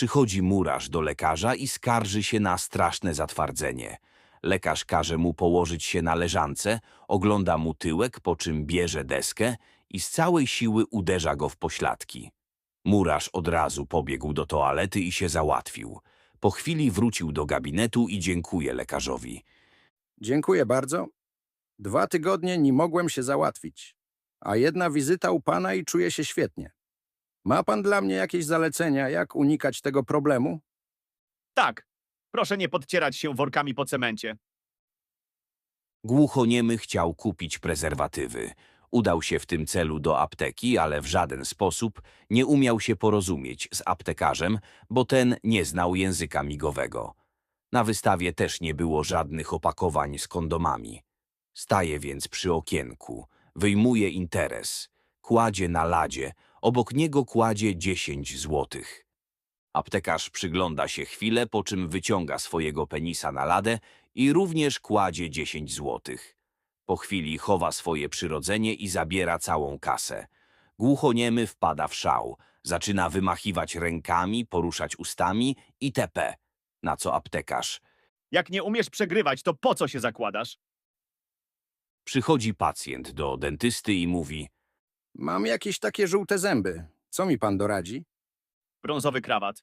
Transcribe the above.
Przychodzi murarz do lekarza i skarży się na straszne zatwardzenie. Lekarz każe mu położyć się na leżance, ogląda mu tyłek, po czym bierze deskę i z całej siły uderza go w pośladki. Murarz od razu pobiegł do toalety i się załatwił. Po chwili wrócił do gabinetu i dziękuje lekarzowi. Dziękuję bardzo. Dwa tygodnie nie mogłem się załatwić, a jedna wizyta u pana i czuję się świetnie. Ma pan dla mnie jakieś zalecenia, jak unikać tego problemu? Tak. Proszę nie podcierać się workami po cemencie. Głuchoniemy chciał kupić prezerwatywy. Udał się w tym celu do apteki, ale w żaden sposób nie umiał się porozumieć z aptekarzem, bo ten nie znał języka migowego. Na wystawie też nie było żadnych opakowań z kondomami. Staje więc przy okienku, wyjmuje interes, kładzie na ladzie, obok niego kładzie 10 złotych. Aptekarz przygląda się chwilę, po czym wyciąga swojego penisa na ladę i również kładzie 10 złotych. Po chwili chowa swoje przyrodzenie i zabiera całą kasę. Głuchoniemy wpada w szał, zaczyna wymachiwać rękami, poruszać ustami itp. Na co aptekarz? Jak nie umiesz przegrywać, to po co się zakładasz? Przychodzi pacjent do dentysty i mówi Mam jakieś takie żółte zęby. Co mi pan doradzi? Brązowy krawat.